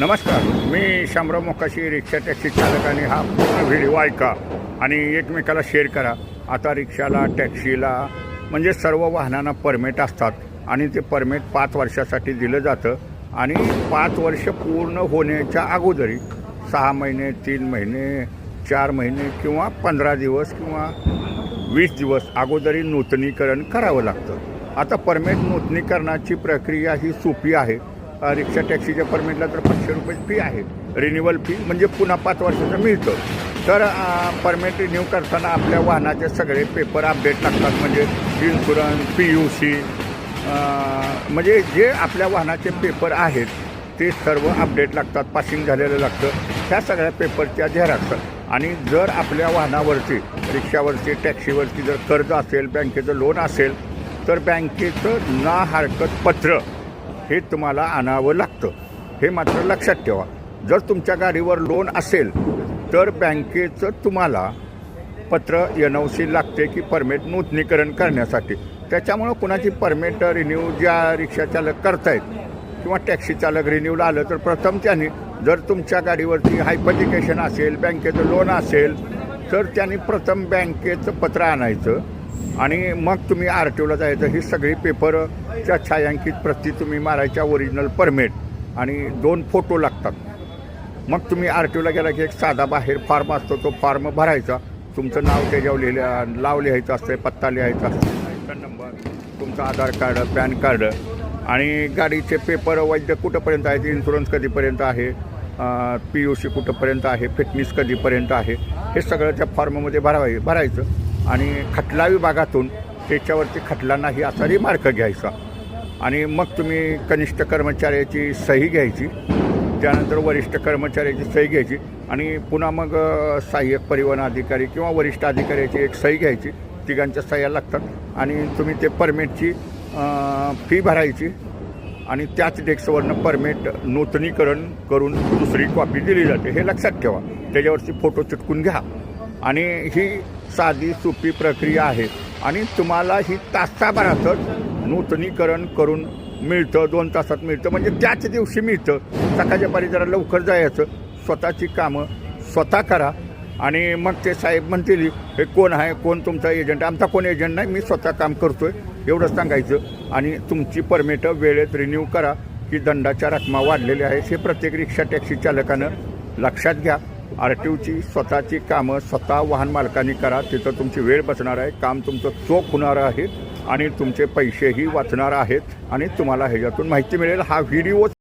नमस्कार मी Shamrao Mokashi rickshaw taxi चालकाने हा पूर्ण व्हिडिओ ऐका आणि एकमेकाला शेअर करा. आता रिक्षाला टॅक्सीला म्हणजे सर्व वाहनांना परमिट असतात आणि ते परमिट पाच वर्षासाठी दिलं जातं आणि पाच वर्ष पूर्ण होण्याच्या अगोदरी सहा महिने तीन महिने चार महिने किंवा पंधरा दिवस किंवा वीस दिवस अगोदरी नूतनीकरण करावं लागतं. आता परमिट नूतनीकरणाची प्रक्रिया ही सोपी आहे. रिक्षा टॅक्सीच्या परमिटला तर पाचशे रुपये फी आहे. रिन्युअल फी म्हणजे पुन्हा पाच वर्षाचं मिळतं. तर परमिट रिन्यू करताना आपल्या वाहनाचे सगळे पेपर अपडेट लागतात. म्हणजे इन्शुरन्स पी यू सी म्हणजे जे आपल्या वाहनाचे पेपर आहेत ते सर्व अपडेट लागतात पासिंग झालेलं लागतं. ह्या सगळ्या पेपरच्या झेराक्स आणि जर आपल्या वाहनावरती रिक्षावरती टॅक्सीवरती जर कर्ज असेल बँकेचं लोन असेल तर बँकेचं ना हरकत पत्र हे तुम्हाला आणावं लागतं. हे मात्र लक्षात ठेवा. जर तुमच्या गाडीवर लोन असेल तर बँकेचं तुम्हाला पत्र एन ओ सी लागते की परमिट नूतनीकरण करण्यासाठी. त्याच्यामुळं कुणाची परमिट रिन्यू ज्या रिक्षा चालक करतायत किंवा टॅक्सी चालक रिन्यूला आलं तर प्रथम त्यांनी जर तुमच्या गाडीवरती हायपलिकेशन असेल बँकेचं लोन असेल तर त्यांनी प्रथम बँकेचं पत्र आणायचं. आणि मग तुम्ही आर टी ओला जायचं ही सगळी पेपरच्या छायांकित प्रती तुम्ही मारायच्या ओरिजिनल परमिट आणि दोन फोटो लागतात. मग तुम्ही आर टी ओला गेला की एक साधा बाहेर फॉर्म असतो तो फॉर्म भरायचा. तुमचं नाव त्याच्यावर लिहिल्या लाव लिहायचं असतं पत्ता लिहायचा असतो नंबर तुमचं आधार कार्ड पॅन कार्ड आणि गाडीचे पेपर वैद्य कुठंपर्यंत आहेत इन्शुरन्स कधीपर्यंत आहे पी यू सी कुठंपर्यंत आहे फिटनेस कधीपर्यंत आहे हे सगळं त्या फॉर्ममध्ये भरावाय भरायचं. आणि खटला विभागातून त्याच्यावरती खटला नाही असा रिमार्क घ्यायचा. आणि मग तुम्ही कनिष्ठ कर्मचाऱ्याची सही घ्यायची त्यानंतर वरिष्ठ कर्मचाऱ्याची सही घ्यायची आणि पुन्हा मग सहाय्यक परिवहन अधिकारी किंवा वरिष्ठ अधिकाऱ्याची एक सही घ्यायची. तिघांच्या सह्या लागतात आणि तुम्ही ते परमिटची फी भरायची आणि त्याच डेस्कवरनं परमिट नूतनीकरण करून दुसरी कॉपी दिली जाते. हे लक्षात ठेवा. त्याच्यावरती फोटो चिटकून घ्या. आणि ही साधी सोपी प्रक्रिया आहे. आणि तुम्हाला ही तासाभरातच नूतनीकरण करून मिळतं दोन तासात मिळतं. म्हणजे त्याच दिवशी मिळतं. सकाळच्या पारी जरा लवकर जायचं. स्वतःची कामं स्वतः करा. आणि मग ते साहेब म्हणतील हे कोण आहे? कोण तुमचा एजंट आमचा कोण एजंट नाही. मी स्वतः काम करतो आहे एवढंच सांगायचं. आणि तुमची परमिटं वेळेत रिन्यू करा की दंडाच्या रकमा वाढलेल्या आहेत. हे प्रत्येक रिक्षा टॅक्सी चालकानं लक्षात घ्या. आर टी ओची स्वतःची कामं स्वतः वाहन मालकांनी करा तिथं तुमची वेळ बसणार आहे काम तुमचं चोख होणार आहे आणि तुमचे पैसेही वाचणार आहेत आणि तुम्हाला ह्याच्यातून माहिती मिळेल. हा व्हिडिओ